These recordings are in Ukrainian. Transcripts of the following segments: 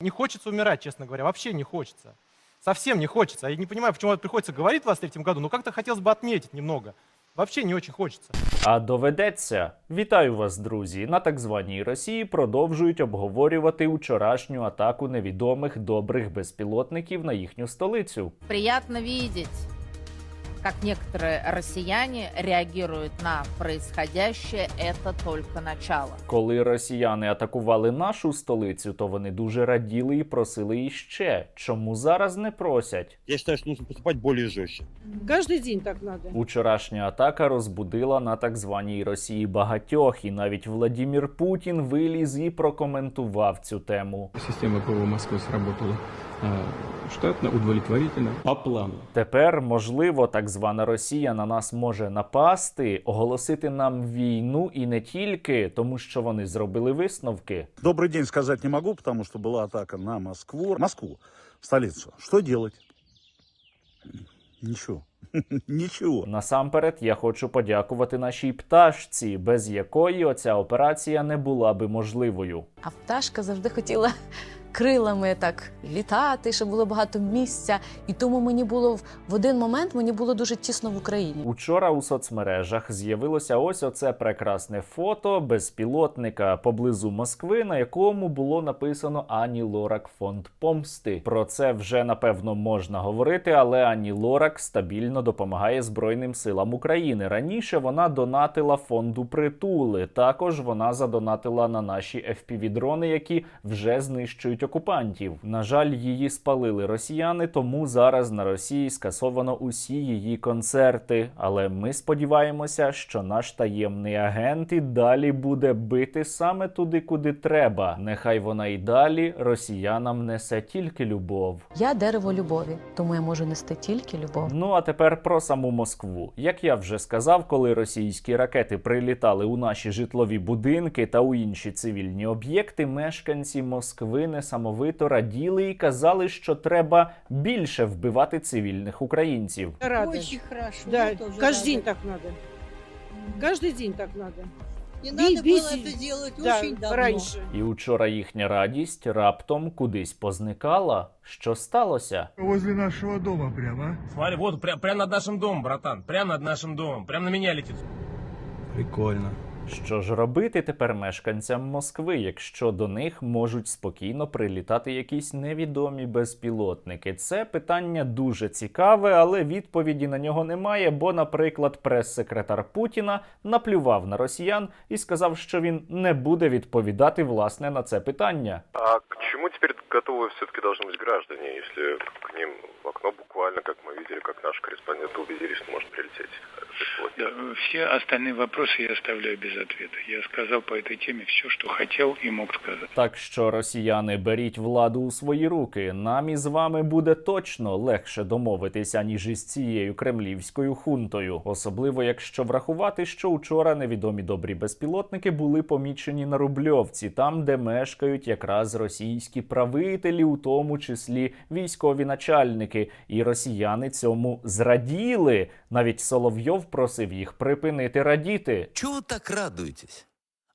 Не хочется умирать, честно говоря, вообще не хочется. Совсем не хочется. Я не понимаю, почему это приходится говорить в 23 году, но как-то хотелось бы отметить немного. Вообще не очень хочется. А доведеться. Вітаю вас, друзі. На так званій Росії продовжують обговорювати вчорашню атаку невідомих добрих безпілотників на їхню столицю. Приятно видеть, как некоторые россияне реагируют на происходящее. Это только начало. Коли росіяни атакували нашу столицю, то вони дуже раділи і просили іще. Чому зараз не просять? Я считаю, что нужно поступать более жестче. Каждый день так надо. Учорашня атака розбудила на так званій Росії багатьох, і навіть Владімір Путін виліз і прокоментував цю тему. Система ПВО Москвы сработала э, штатно, удовлетворительно, по плану. Тепер, можливо, так звана Росія на нас може напасти, оголосити нам війну і не тільки тому, що вони зробили висновки. Добрый день сказать не могу, потому что была атака на Москву. Москву, столицу. Что делать? Ничего. Ничего. Насамперед, я хочу подякувати нашій пташці, без якої оця операція не була би можливою. А пташка завжди хотіла крилами так літати, щоб було багато місця. І тому мені було в- один момент мені було дуже тісно в Україні. Учора у соцмережах з'явилося ось оце прекрасне фото безпілотника поблизу Москви, на якому було написано Ані Лорак фонд помсти. Про це вже напевно можна говорити, але Ані Лорак стабільно допомагає Збройним силам України. Раніше вона донатила фонду притули. Також вона задонатила на наші FPV-дрони, які вже знищують окупантів. На жаль, її спалили росіяни, тому зараз на Росії скасовано усі її концерти. Але ми сподіваємося, що наш таємний агент і далі буде бити саме туди, куди треба. Нехай вона і далі росіянам несе тільки любов. Я дерево любові, тому я можу нести тільки любов. Ну а тепер про саму Москву. Як я вже сказав, коли російські ракети прилітали у наші житлові будинки та у інші цивільні об'єкти, мешканці Москви несамовито раділи і казали, що треба більше вбивати цивільних українців. Рада. Очень хорошо. Да, я тоже каждый день рада. так надо. Каждый день так надо. И Би- надо было бись- это делать Да, очень давно. раньше. І учора їхня радість раптом кудись позникала. Що сталося? Возле нашего дома прямо, а? Смотри, вот прям, прям над нашим домом, братан. Прям над нашим домом. Прям на меня летит. Прикольно. Що ж робити тепер мешканцям Москви, якщо до них можуть спокійно прилітати якісь невідомі безпілотники? Це питання дуже цікаве, але відповіді на нього немає. Бо, наприклад, прес-секретар Путіна наплював на росіян і сказав, що він не буде відповідати власне на це питання А к чему теперь готовы все-таки должны быть граждане, если к ним в окно буквально, как мы видели, как наши корреспонденты убедились, что может прилететь э, беспилотник? Да, все остальные вопросы я оставляю без ответа. Я сказал по этой теме все, что хотел и мог сказать. Так що, росіяни, беріть владу у свої руки. Нам із вами буде точно легше домовитися, ніж із цією кремлівською хунтою. Особливо, якщо врахувати, що учора невідомі добрі безпілотники були помічені на Рубльовці, там, де мешкають якраз російські правителі, у тому числі військові начальники. І росіяни цьому зраділи. Навіть Соловйов просив їх припинити радіти. Чого так радуетесь?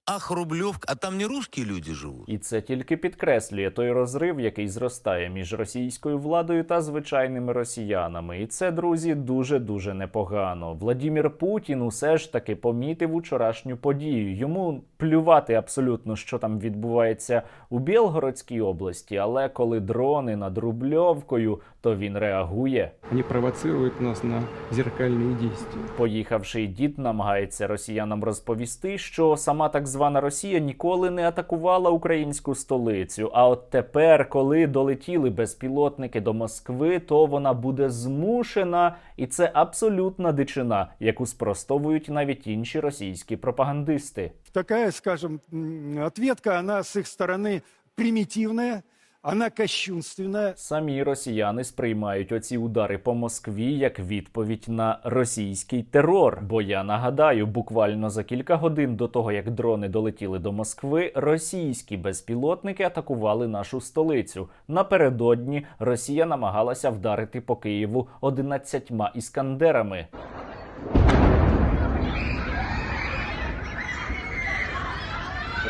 Ах, Рублевка, а там не русские люди живут? І це тільки підкреслює той розрив, який зростає між російською владою та звичайними росіянами. І це, друзі, дуже дуже непогано. Владімір Путін усе ж таки помітив учорашню подію. Йому плювати абсолютно, що там відбувається у Білгородській області, але коли дрони над Рубльовкою, то він реагує. Они провоцируют нас на зеркальные действия. Поїхавший дід намагається росіянам розповісти, що сама так звана Росія ніколи не атакувала українську столицю. А от тепер, коли долетіли безпілотники до Москви, то вона буде змушена, і це абсолютна дичина, яку спростовують навіть інші російські пропагандисти. Такая, скажем, м, ответка, она с их стороны примитивная, она кощунственная. Самі росіяни сприймають оці удари по Москві як відповідь на російський терор. Бо я нагадаю, буквально за кілька годин до того, як дрони долетіли до Москви, російські безпілотники атакували нашу столицю. Напередодні Росія намагалася вдарити по Києву 11 іскандерами.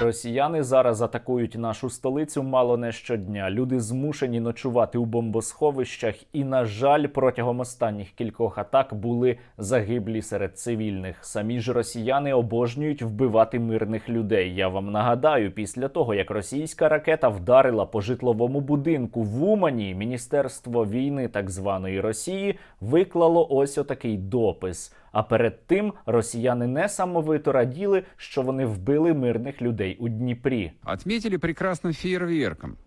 Росіяни зараз атакують нашу столицю мало не щодня. Люди змушені ночувати у бомбосховищах, і, на жаль, протягом останніх кількох атак були загиблі серед цивільних. Самі ж росіяни обожнюють вбивати мирних людей. Я вам нагадаю, після того як російська ракета вдарила по житловому будинку в Умані, міністерство війни так званої Росії виклало ось отакий допис. А перед тим росіяни несамовито раділи, що вони вбили мирних людей у Дніпрі. Отмітили прекрасним фейерверком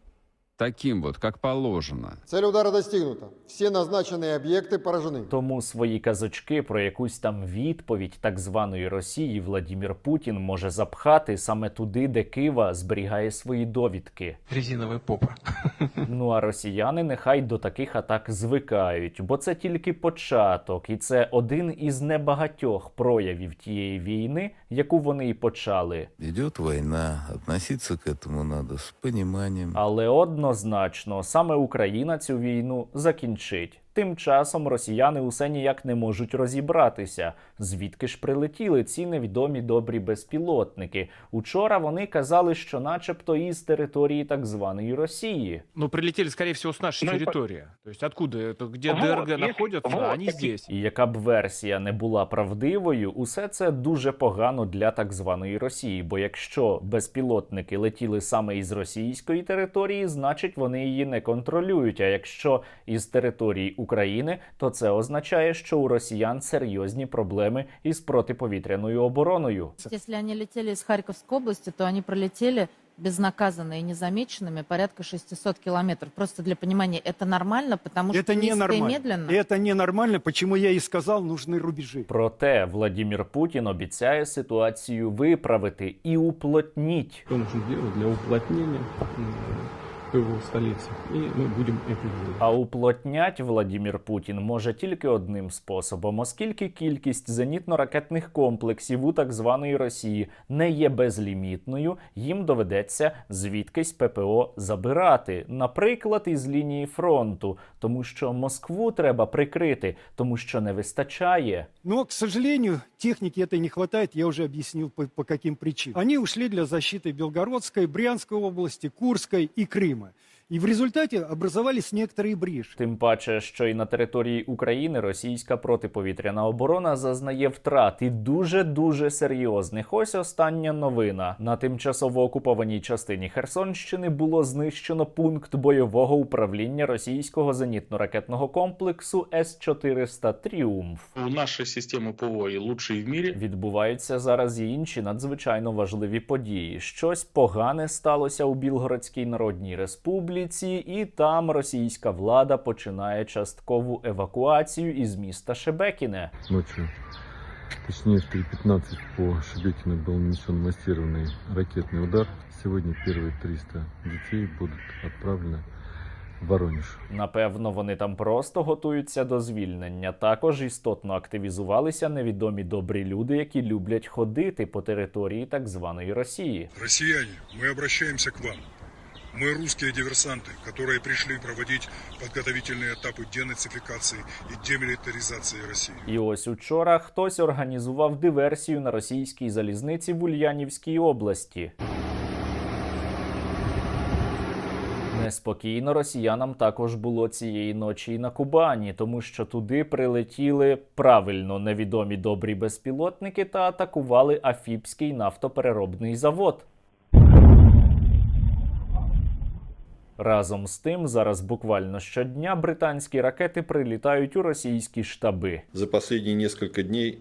Таким вот, как положено. Цель удара достигнута. Все назначенные объекты поражены. Тому свої казочки про якусь там відповідь так званої Росії Владімір Путін може запхати саме туди, де Кива зберігає свої довідки. Резиновая попа. Ну а росіяни нехай до таких атак звикають, бо це тільки початок, і це один із небагатьох проявів тієї війни, яку вони і почали. Идет война, относиться к этому надо с пониманием. Але однозначно саме Україна цю війну закінчить. Тим часом росіяни усе ніяк не можуть розібратися, звідки ж прилетіли ці невідомі добрі безпілотники. Учора вони казали, що, начебто, із території так званої Росії. Ну, прилетели, скорее всего, с нашей Ну, и по- территории. То есть откуда Вот, ДРГ находятся, вот, они здесь. І яка б версія не була правдивою, усе це дуже погано для так званої Росії. Бо якщо безпілотники летіли саме із російської території, значить вони її не контролюють. А якщо із території України, то це означає, що у росіян серйозні проблеми із протиповітряною обороною. Если они летели из Харьковской области, то они пролетели безнаказанно и незамеченными порядка 600 километров. Просто для понимания, это нормально, потому что Это низко и ненормально. медленно. Это ненормально, почему я и сказал, нужны рубежи. Проте Владімір Путін обіцяє ситуацію виправити і уплотніть. Что нужно делать для уплотнения ПВО столицы? И мы будем это делать. А уплотнять Владімір Путін може тільки одним способом, оскільки кількість зенітно-ракетних комплексів у так званої Росії не є безлімітною, їм доведеться звідкись ППО забирати, наприклад, із лінії фронту, тому що Москву треба прикрити, тому що не вистачає. Но, к сожалению, техники этой не хватает, я уже объяснил по, по каким причинам. Они ушли для защиты Белгородской, Брянской области, Курской и Крыма. И в результате образовались некоторые бреши. Тим паче, що і на території України російська протиповітряна оборона зазнає втрат і дуже дуже серйозних. Ось остання новина. На тимчасово окупованій частині Херсонщини було знищено пункт бойового управління російського зенітно-ракетного комплексу С-400 Тріумф. У нашей системы ПВО и лучшие в мире. Відбуваються зараз і інші надзвичайно важливі події. Щось погане сталося у Білгородській Народній Республіці, і там російська влада починає часткову евакуацію із міста Шебекіне. Ночью, точнее в 3.15 по Шебекину был нанесен массированный ракетный удар. Сегодня первые 300 детей будут отправлены в Воронеж. Напевно, вони там просто готуються до звільнення. Також істотно активізувалися невідомі добрі люди, які люблять ходити по території так званої Росії. Россияне, мы обращаемся к вам. Мы русские диверсанты, которые пришли проводить подготовительные этапы денацификации и демилитаризации России. І ось учора хтось організував диверсію на російській залізниці в Ульянівській області. Неспокійно росіянам також було цієї ночі і на Кубані, тому що туди прилетіли правильно невідомі добрі безпілотники та атакували Афіпський нафтопереробний завод. Разом з тим, зараз буквально щодня британські ракети прилітають у російські штаби. За последние несколько дней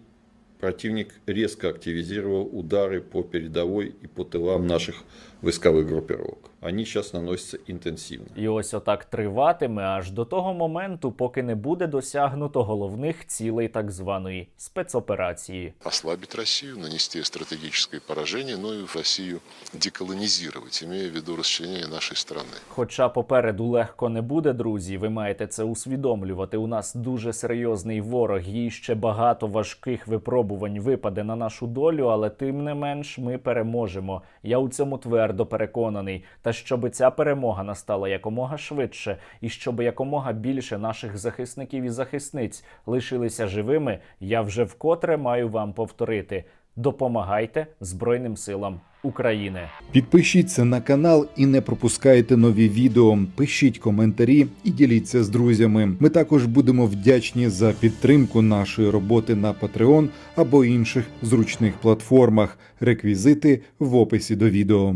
противник резко активизировал удары по передовой и по тылам наших войсковых группировок. Они сейчас наносятся интенсивно. І ось отак триватиме аж до того моменту, поки не буде досягнуто головних цілей так званої спецоперації. Ослабить Россию, нанести стратегическое поражение, но и Россию деколонизировать, имея в виду расчленение нашей страны. Хоча попереду легко не буде, друзі, ви маєте це усвідомлювати. У нас дуже серйозний ворог, і ще багато важких випробувань випаде на нашу долю, але тим не менш ми переможемо. Я у цьому твердо переконаний. Та щоб ця перемога настала якомога швидше, і щоб якомога більше наших захисників і захисниць лишилися живими, я вже вкотре маю вам повторити. Допомагайте Збройним силам України. Підпишіться на канал і не пропускайте нові відео. Пишіть коментарі і діліться з друзями. Ми також будемо вдячні за підтримку нашої роботи на Patreon або інших зручних платформах. Реквізити в описі до відео.